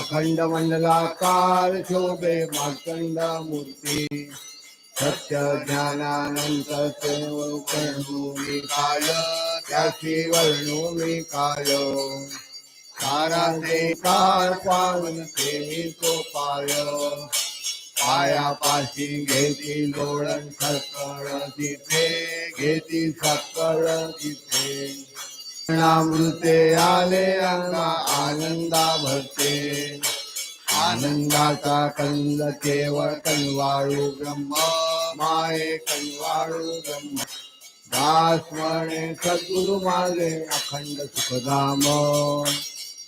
अखंड मंडलाकार शोभे मार्कंड मूर्ती सत्य ज्ञानानंत सेवकर्णोमी काय त्याची वर्णोमी काय सारा कार पावन प्रेमी तो पाय घेती लोळण सकळ तिथे घेती सकळ तिथे अमृते आले अंगा आनंदा भरते आनंदाचा कंद केवळ कनवाळू ब्रह्म माये कनवाळू ब्रह्म. दासमणे सद्गुरु माझे अखंड सुखधाम.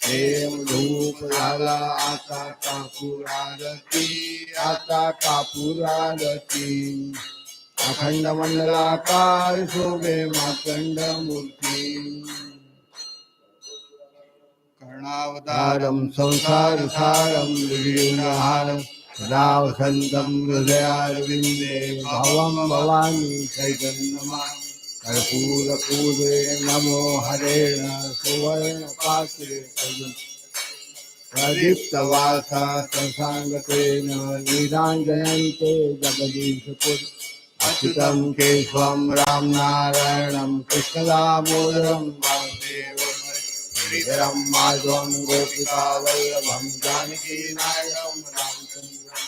प्रेम धूप झाला आता कापूर आरती आता कापूर आरती अखंड मंडलाकार शोभे माखंड मूर्ती कर्णावतारं संसारसारं निर्युणहारं सदा वसन्तं हृदयारविन्दे भवं भवानी चैतन्यमान्। कर्पूरपूरे नमो हरेण सुवर्णपात्रे प्रदीप्तवासा संसाङ्गतेन नीराञ्जयन्ते जगदीशपुर। अच्युतं केशवं, रामनारायणं, कृष्णदामोदरं वासुदेवं। श्रीधरं माधवं गोपिकावल्लभं जानकीनायकं रामचन्द्रं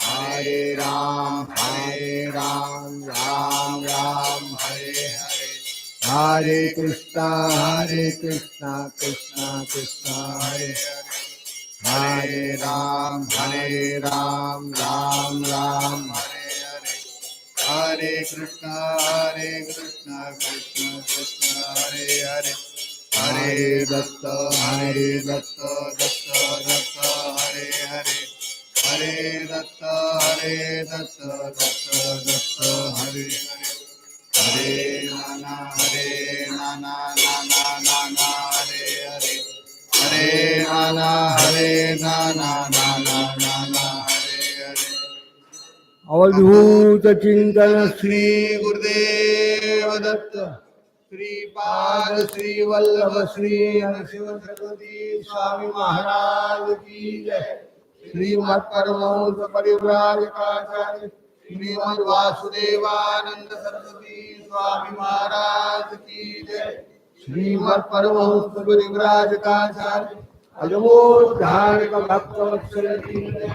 हरे राम हरे राम राम राम, हरे हरे। हरे कृष्णा हरे कृष्णा कृष्णा कृष्णा हरे। हरे राम हरे राम राम राम, हरे हरे। हरे कृष्णा हरे कृष्णा, कृष्ण कृष्ण, हरे हरे। हरे दत्त हरे दत्त दत्त दत्त हरे हरे। हरे दत्त हरे दत्त दत्त दत्त हरे हरे। हरे नाना हरे नाना नाना नाना हरे हरे। हरे नाना हरे नाना नाना नाना हरे हरे। अवधूत चिंतन श्री गुरुदेव दत्त। श्रीपाद श्री वल्लभ श्री नरसिंह सरस्वती स्वामी महाराज की जय। श्रीमद परमहंस परिव्राजकाचार्य श्रीमद वासुदेवानंद सरस्वती स्वामी महाराज की जय। श्रीमद परमहंस परिव्राजकाचार्य अजमोल धार्मिक भक्त वत्सल की जय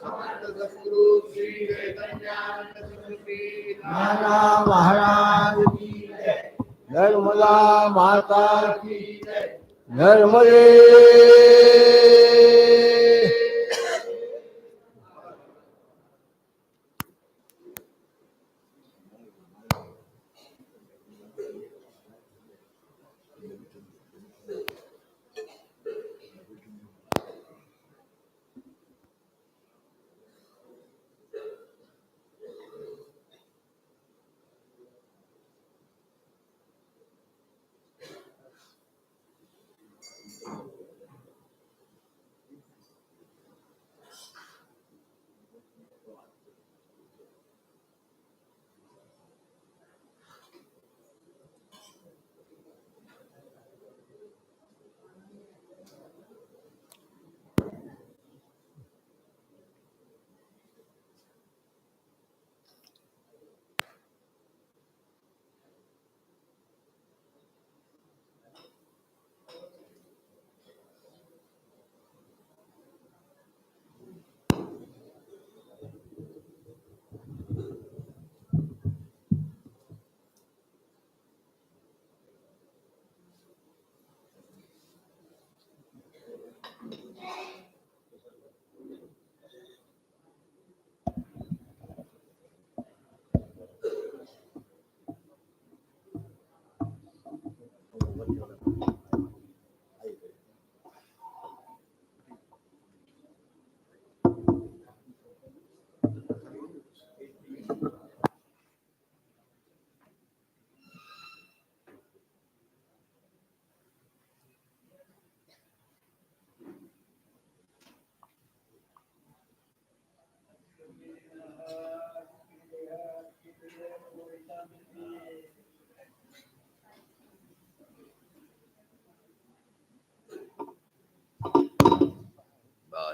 सद्गुरु श्री चैतन्यानंद सरस्वती नाना महाराज की जय। नर्मदा माता की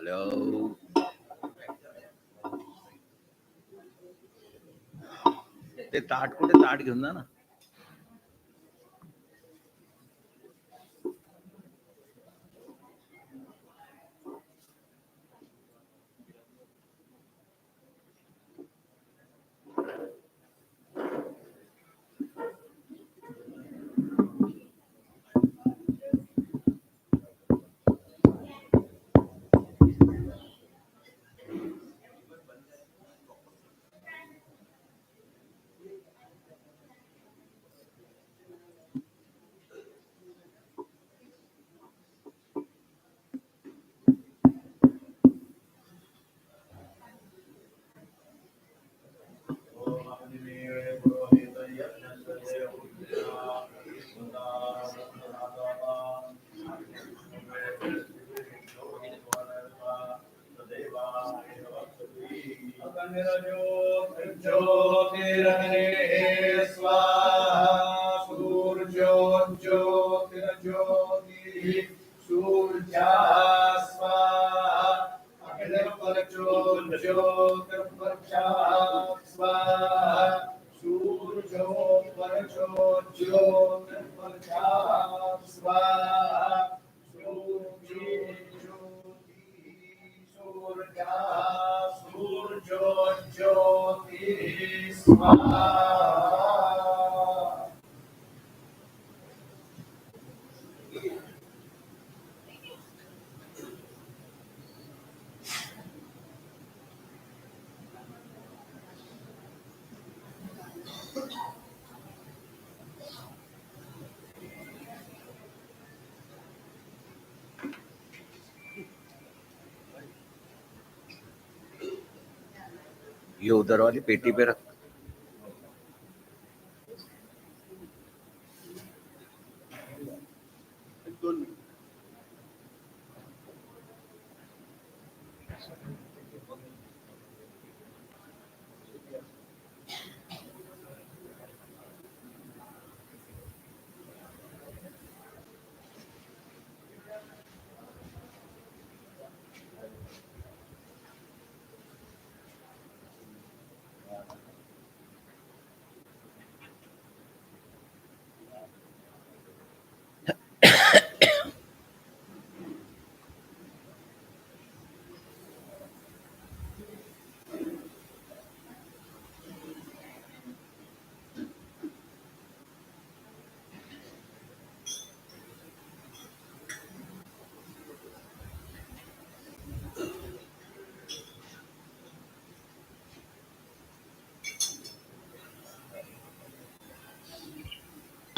Hello. ते ताट कुठे ताट घेऊन जा ना joy ये उधर वाली पेटी पे रख।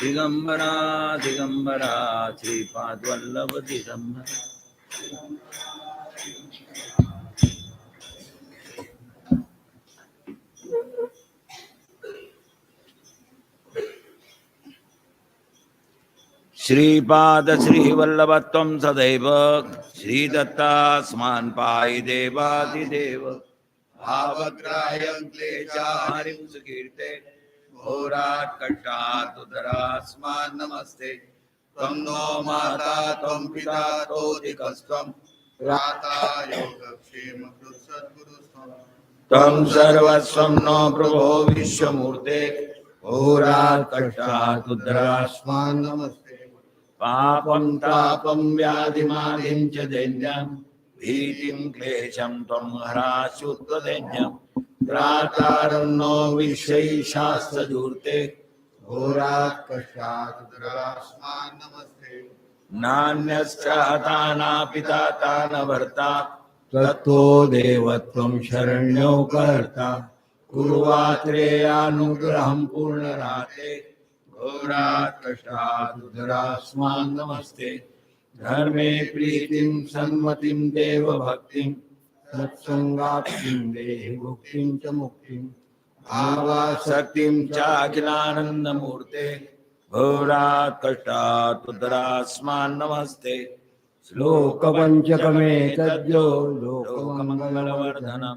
दिगम्बरा श्रीपाद्वल्लभ दिगम्बरा श्रीपाद श्रीवल्लभत्वं सदैव श्रीदत्तास्मान् पायि देवादिदेव। भावग्राह्यं क्लेशाहरिं सुकीर्ते। घोरात् कष्टात् उदरास्मान् नमस्ते। त्वं नो माता त्वं पिता तोदिकस्त्वं राता योगक्षेम सद्गुरुस्त्वं। त्वं सर्वस्वं नो प्रभो विश्वमूर्ते। घोरात् कष्टात् उदरास्मान् नमस्ते। पापं तापं व्याधिमादिं च दैन्यं। भीतिं क्लेशं त्वं हराशुत्वदैन्यं त्रातारन्नो विश्वैशास्त्रधूर्ते घोरात् कष्टात् दुरास्मान् नमस्ते। नान्यश्च हतानापिता न भर्ता तत्तो देवत्वं शरण्यो कर्ता। कुर्वात्रेयानुग्रहं पूर्णराते। घोरात् उदरास्मान् नमस्ते। धर्मे प्रीतिं सन्मतिं देवभक्तिं। मत्सङ्गाप्तिं च मुक्तिं। सत्यं चाखिलानन्दमूर्ते। घोरात् कष्टात् उदरास्मान् नमस्ते लोकपञ्चकमे तद्यो लोकमङ्गलवर्धनं लोकमङ्गलवर्धनं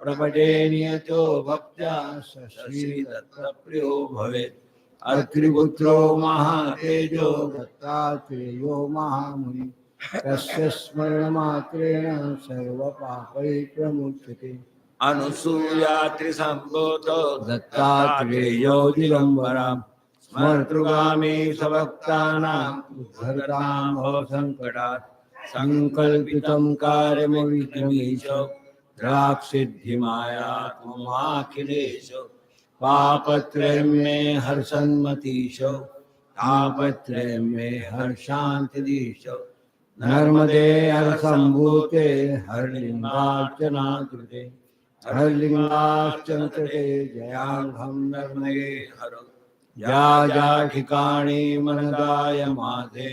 प्रपटे नियतो भक्त्या श्रीदत्तप्रियो भवेत्। अत्रिपुत्रो महातेजो दत्तात्रेयो महामुनि। तस्य स्मरणमात्रेण सर्वपापै प्रमुच्यते अनुसूयात्रिसम्भूतो दत्तात्रेयो दिगम्बरां स्मर्तृगामी सभक्तानाम् उद्धरतां भवसङ्कटात् सङ्कल्पितं कार्यमविक्रमीश द्राक्सिद्धिमायात्ममाखिलेश पापत्रयं मे हर्षन्मतीश तापत्रयं मे हर्षान्तिदीश नर्मदे हरसम्भूते हरलिङ्गार्चना कृते हरलिङ्गार्चन कृते जयाङ्घं नर्मदे हर। ज्या ज्या ठिकाणी मनदाय माझे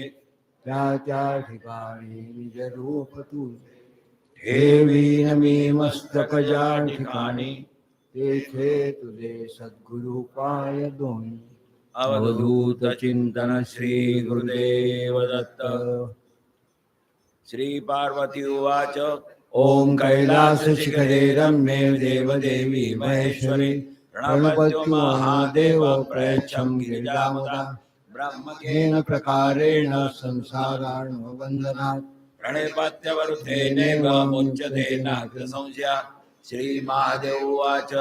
त्या त्या ठिकाणी निज रूप तुझे ठेवी नमी मस्तक ज्या ठिकाणी तेथे तुझे सद्गुरु पाय दोन्ही अवधूत चिंतन श्री गुरुदेव दत्त श्री पार्वती उवाच। ओम कैलास शिखरे रम्ये देवदेवी महेश्वरी। महादेव प्रयच्छं गिरिजामुदा। ब्रह्मकेन प्रकारेण संसारार्णवबन्धनात् प्रणिपत्यवरुद्धेनेव मुच्यते नात्र संशया श्रीमहादेव उवाच।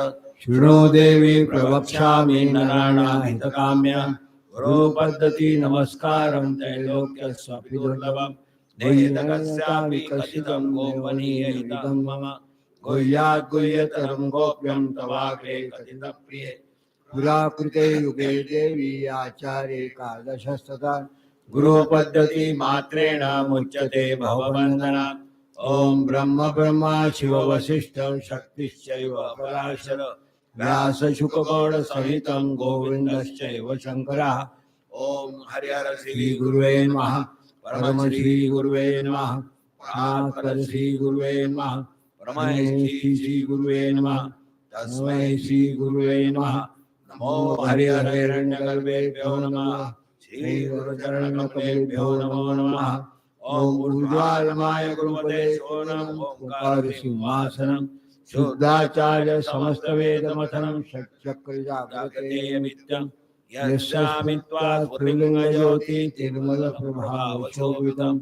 शृणो देवी प्रवक्ष्यामि नराणाहितकाम्या गुरुपद्धति नमस्कारं त्रैलोक्यस्वपि दुर्लभम् नेदकस्यापि कथितं गोपनीयहितं मम गुह्यात् गुह्यतरं गोप्यं तवाग्रे कथितप्रिये पुराकृते युगे देवी आचार्ये एकादशस्तथा गुरुपद्धति मात्रेण मुच्यते भवबन्धनात् ॐ ब्रह्म ब्रह्मा शिव वसिष्ठ शक्तिश्चैव पराशर व्यासशुकगौडसहितं गोविन्दश्चैव शङ्करः ॐ हरिहर श्रीगुरुवे नमः परम श्रीगुरुवे नमः। परात्पर श्रीगुरुवे नमः। परमैषी श्रीगुरुवे नमः। तस्मै श्रीगुरुवे नमः। नमो हरिहरहिरण्यगर्भेभ्यो नमः। श्रीगुरुचरणकमलेभ्यो नमो नमः। ॐ ऊर्ध्वायमाय गुरुपदे सोनम् ओङ्कार सिंहासनं शुद्धाचार्य समस्तवेदमथनं षट्चक्रजागृते जागतेयमित्यं यस्यामि त्वा स्फुलिङ्गज्योति तिरुमलप्रभावशोभितं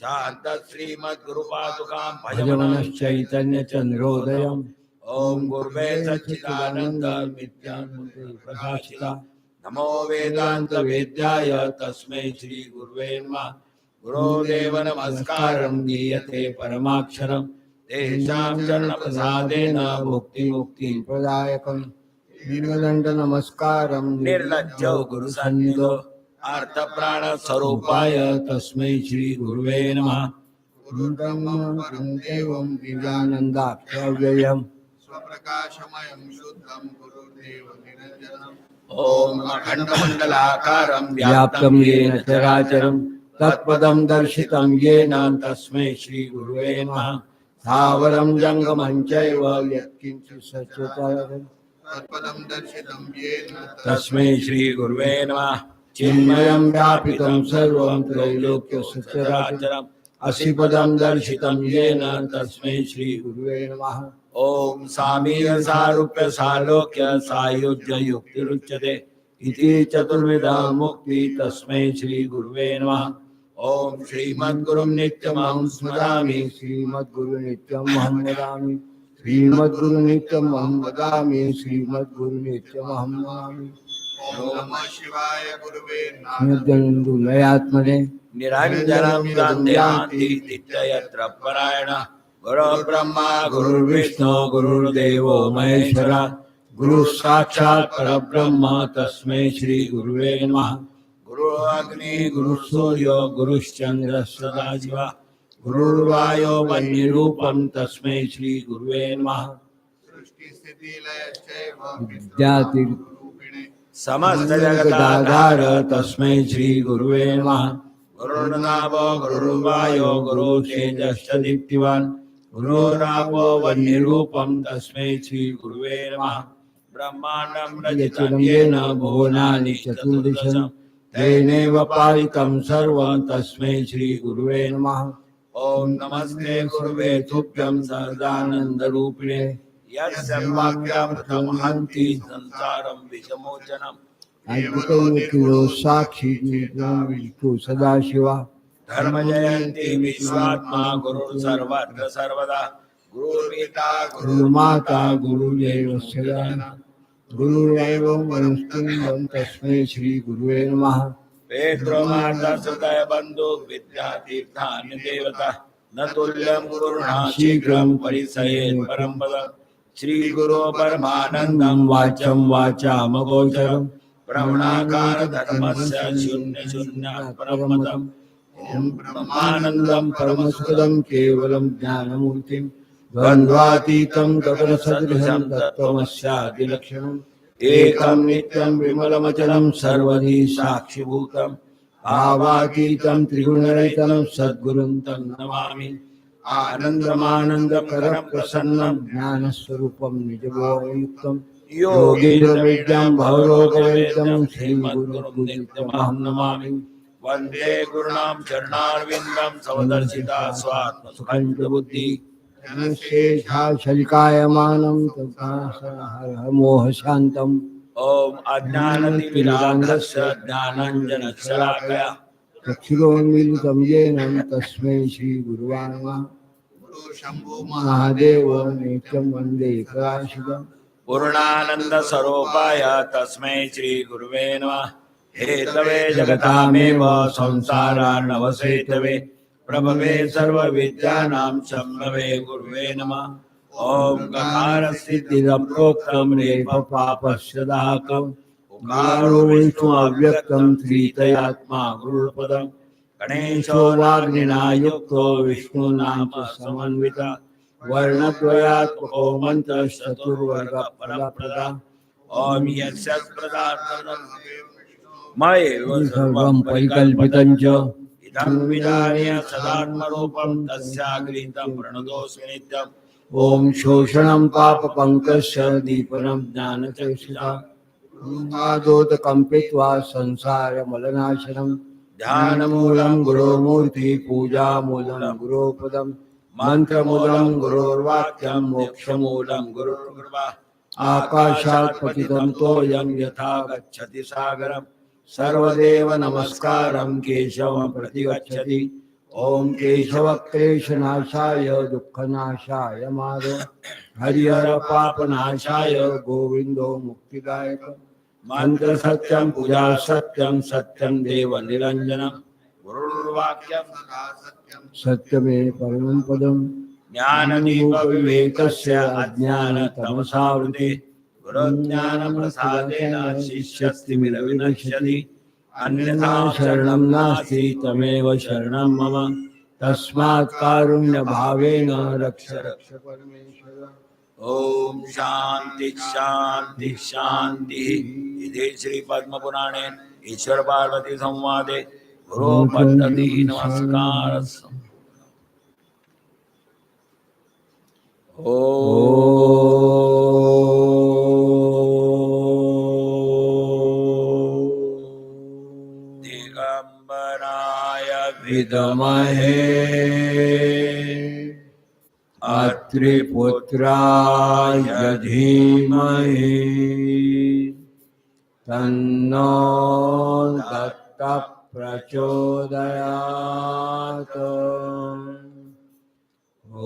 शान्त श्रीमद्गुरुपादुकां भजमनश्चैतन्यचन्द्रोदयम् ॐ गुरुवे सच्चिदानन्द नित्यानन्दे प्रकाशिता नमो वेदान्तवेद्याय तस्मै श्रीगुरुवे नमः। गुरोदेव नमस्कारं दीयते परमाक्षरम्। तेषां चरणप्रसादेन भुक्तिमुक्तिं दीर्घदण्ड नमस्कारं निर्लज्ज गुरुसन्निधो अर्थप्राणस्वरूपाय तस्मै श्रीगुरुवे नमः। परं देवं दिव्यानन्दाख्यव्ययम् स्वप्रकाशमयं शुद्धं गुरुदेव निरञ्जनम्। ॐ अखण्डमण्डलाकारं व्याप्तं येन चराचरं। तत्पदं दर्शितं येन तस्मै श्रीगुरुवे नमः। स्थावरं जङ्गमं चैव यत्किञ्चित् सच्चराचरम् तत्पदं दर्शितं येन तस्मै श्रीगुरुवे नमः। चिन्मयं व्यापितं सर्वं त्रैलोक्य सचराचरम् चराचरम् असिपदं दर्शितं येन तस्मै श्रीगुरुवे नमः। ॐ सामीय सारूप्य सालोक्य सायुज्य युक्तिरुच्यते इति चतुर्विधा मुक्ति तस्मै श्रीगुरुवे नमः। ॐ श्रीमद्गुरुं नित्यमहं स्मरामि। श्रीमद्गुरुनित्यम् अहं वदामि। श्रीमद्गुरु नित्यम् अहं वदामि वदामि शिवाय गुरुवे दन्ध्यान्ति नित्ययत्र परायण। गुरुर्ब्रह्मा महेश्वर। गुरु साक्षात् परब्रह्म, तस्मै श्रीगुरुवे नमः। गुरुरग्नि गुरुसूर्यो गुरुश्चन्द्रः सदा शिवा गुरुर्वायो वह्निरूपं तस्मै श्रीगुरुवे नमः। विद्यातिरूपिणे समस्तजगदाधार तस्मै श्रीगुरुवे नमः। गुरुर्नामो गुरुर्वायो गुरु तेजश्च दीप्तिवान्। गुरोरापो वह्निरूपं तस्मै श्रीगुरुवे नमः। ब्रह्माण्डं रचितं येन भुवनानि चतुर्दश तेनैव पालितं सर्वं तस्मै श्रीगुरुवे नमः। ॐ नमस्ते गुरुवे तुभ्यं संसारं विषमोचनम्। अद्भुतो साक्षी विष्णु सदाशिवा। धर्मजयन्ती विश्वात्मा गुरुर्सर्वत्र सर्वदा। सदा। गुरुरेव मनुष्यं तस्मै श्रीगुरुवे नमः। सुदय बन्धु विद्यातीर्थानि देवता न तुल्यं गुरुणा शीघ्रं परिसयेत् परं पद। श्रीगुरो परमानन्दं वाचं वाचामगोचरं। ॐ ब्रह्मानन्दं केवलं ज्ञानमूर्तिं। द्वन्द्वातीतं गगनसदृशं तत्त्वमस्यादिलक्षणम्। एकं नित्यं विमलमचलं सर्वधी साक्षिभूतं, भावातीतं त्रिगुणरहितं सद्गुरुं तं नमामि। आनन्दमानन्दकरं प्रसन्नं ज्ञानस्वरूपं निजभोयुक्तं योगीन्द्रविद्यां श्रीगुरुं नमामि। वंदे गुरुणां सवदर्शिता स्वात्मसुखं बुद्धि शेषाशलिकायमानं मोहशान्तम् ॐ अज्ञानतिमिरान्धस्य ज्ञानाञ्जनशलाकया चक्षुरोन्मिलितं येन तस्मै श्रीगुरुवाय नमः गुरु शंभु महादेव। नित्यं वंदे पूर्णानन्दस्वरूपाय तस्मै श्रीगुरुवे नमः। हेतवे जगतामेव संसारार्णवसेतवे। प्रभवे सर्वविद्यानां शम्भवे गुरुवे नमः। ॐ गकारस्थितिरं प्रोक्तं रेफपापस्य उकारो विष्णु अव्यक्तं श्रीतयात्मा गुरुपदम्। गणेशो वाग्निना युक्तो विष्णुनाम समन्विता। वर्णद्वयात्मको मन्त्रश्चतुर्वर्गफलप्रदा ॐ यस्य प्रदा मयेव सर्वं परिकल्पितं च। इदं विधाय सदात्मरूपं तस्याग्रीतं प्रणतोऽस्मि नित्यम्। ॐ शोषणं पापपङ्कस्य दीपनं ज्ञानचक्षुषा। पादोदकम्पित्वा संसारमलनाशनं। ध्यानमूलं गुरोमूर्ति पूजामूलं गुरोपदं। मन्त्रमूलं गुरोर्वाक्यं मोक्षमूलं गुरु गुरुर्कृपा। आकाशात् पतितं तोयं यथा गच्छति सागरम्। सर्वदेव नमस्कारं केशवं प्रतिगच्छति। ॐ केशवक्लेशनाशाय, दुःखनाशाय माधव। हरिहर पापनाशाय, गोविन्दो मुक्तिदायक। मन्त्रसत्यं पूजा सत्यं सत्यं देव निरञ्जनं गुरुर्वाक्यं सदा सत्यं। सत्यमे परमं पदम्। ज्ञानदीपविवेकस्य अज्ञानतमसावृते। गुरुज्ञानप्रसादेन शिष्यस्तिमिरविनश्यति अन्यथा शरणं नास्ति, तमेव शरणं मम। तस्मात् कारुण्यभावेन रक्ष। रक्ष परमेश्वर इति दिगम्बराय विद्महे अत्रिपुत्राय धीमहि। तन्नो दत्त प्रचोदयात्। ॐ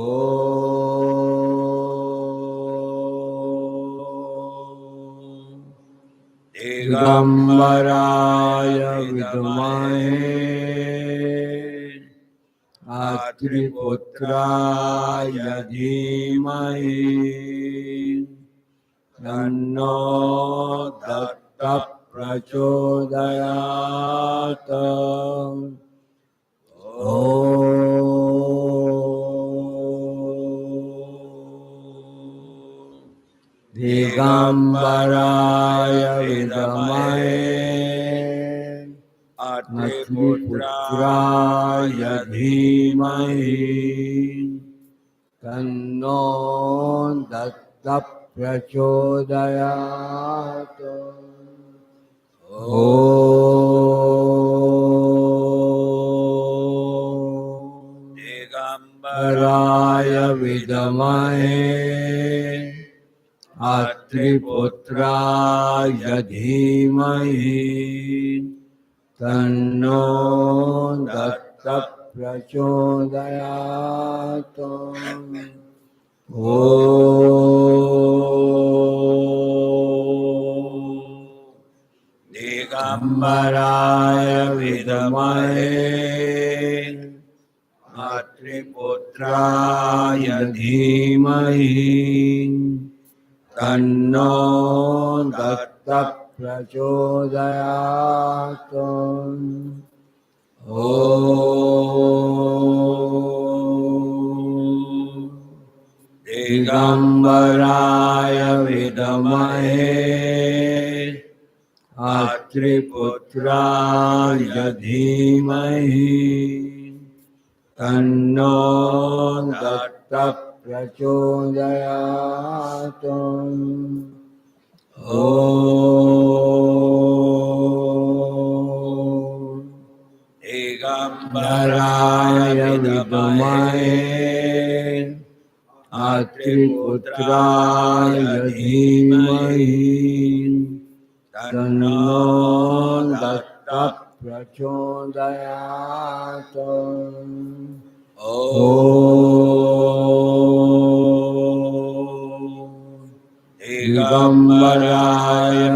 दिगम्बराय विद्महे। अत्रिपुत्राय धीमहि। तन्नो दत्त प्रचोदयात् ॐ। दिगम्बराय विद्महे। अत्रिपुत्राय धीमहि। तन्नो दत्त प्रचोदयात् ॐ। दिगम्बराय राय विद्महे। अत्रिपुत्राय धीमहि। तन्नो दत्त प्रचोदयात् ॐ दिगम्बराय विद्महे मातृपुत्राय धीमहि। तन्नो दत्त प्रचोदयात् दिगम्बराय विद्महे। अत्रिपुत्राय धीमहि। तन्नो दत्त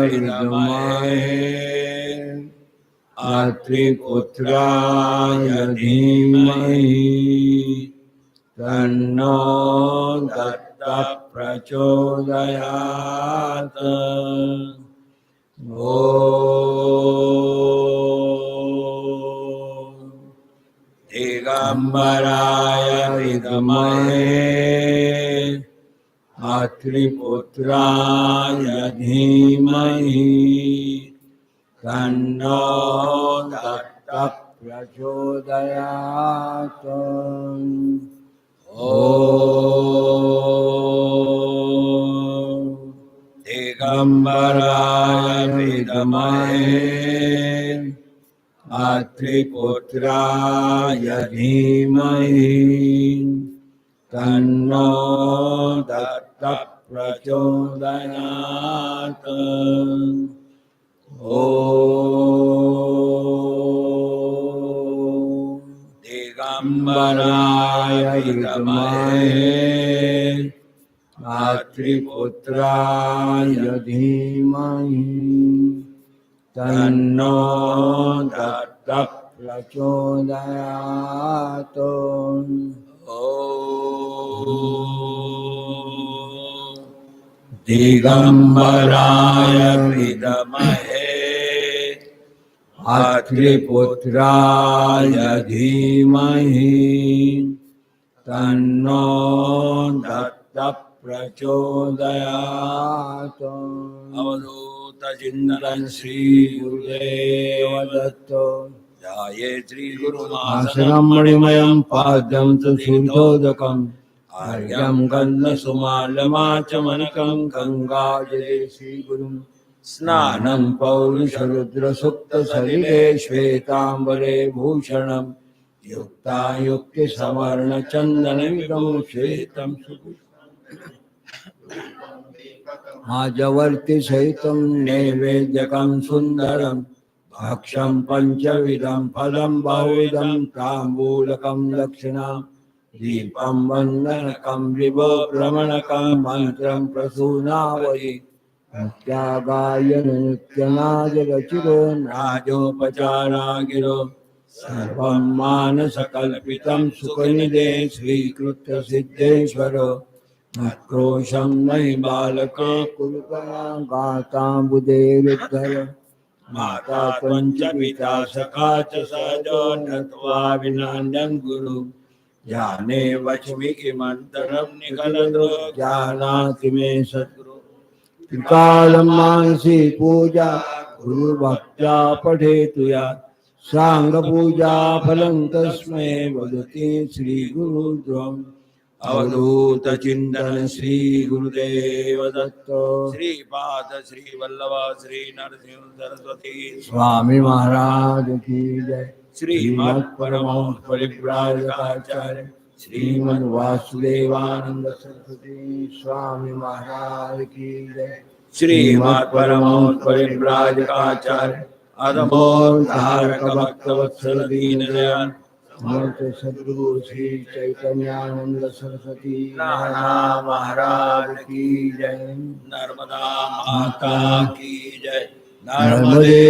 विद्महे अत्रिपुत्राय धीमहि तन्नो दत्त प्रचोदयात् ॐ दिगम्बराय विद्महे अत्रिपुत्राय धीमहि। तन्नो दत्त प्रचोदयात् ॐ दिगम्बराय विद्महे अत्रिपुत्राय धीमहि तन्नो दत्त प्रचोदयात् ओ दिगम्बरायलमहे मातृपुत्राय धीमहि। तन्नो दत्तः प्रचोदयात् दिगम्बराय विद्महे अत्रिपुत्राय धीमहि तन्नो दत्त प्रचोदयात् अवधूत चिन्तन श्री गुरुदेव दत्त जाये श्री आसनं मणिमयं पाद्यं सुधोदकम् आर्यं गन्धसुमालमाचमनकं गङ्गाजले श्रीगुरुं। स्नानं पौरुषरुद्रसुप्तसलिले श्वेताम्बरे भूषणं। युक्तायुक्तिसवर्णचन्दनविदं श्वेतं आजवर्ति सहितं नैवेद्यकं सुन्दरं भक्षं पञ्चविधं फलं बहुविधं ताम्बूलकं दक्षिणां, दीपं वन्दनकं विभो भ्रमणकं मन्त्रं प्रसूनावयि प्रत्यागायन नित्यनाजरचिरो नाजोपचारागिरो, सर्वं मानसकल्पितं सुखनिधे श्रीकृत्यसिद्धेश्वरो मत्क्रोशं मयि बालको कुलकया गाताम्बुदेरुद्धर माता त्वञ्च पिता सखा च सहजो नत्वा विनान्यं गुरु ज्ञाने वच्मि किमन्तरं निखलदो जानाति मे सद्गुरु। त्रिकालं मानसी पूजा गुरुभक्त्या पठेतु या। साङ्गपूजा फलं तस्मै वदति श्रीगुरुद्वम् अवधूत चिंतन श्री गुरुदेव दत्त। श्रीपाद श्री वल्लभ श्री नरसिंह सरस्वती स्वामी महाराज की जय। श्रीमद परमहंस परिव्राजकाचार्य श्रीमद वासुदेवानंद सरस्वती स्वामी महाराज की जय। श्रीमद परमहंस परिव्राजकाचार्य अदमोल धारक भक्त वत्सल दीन दयाल। समर्थ सद्गुरु श्री चैतन्यानंद सरस्वती नाना महाराज की जय नर्मदा माता की जय नर्मदे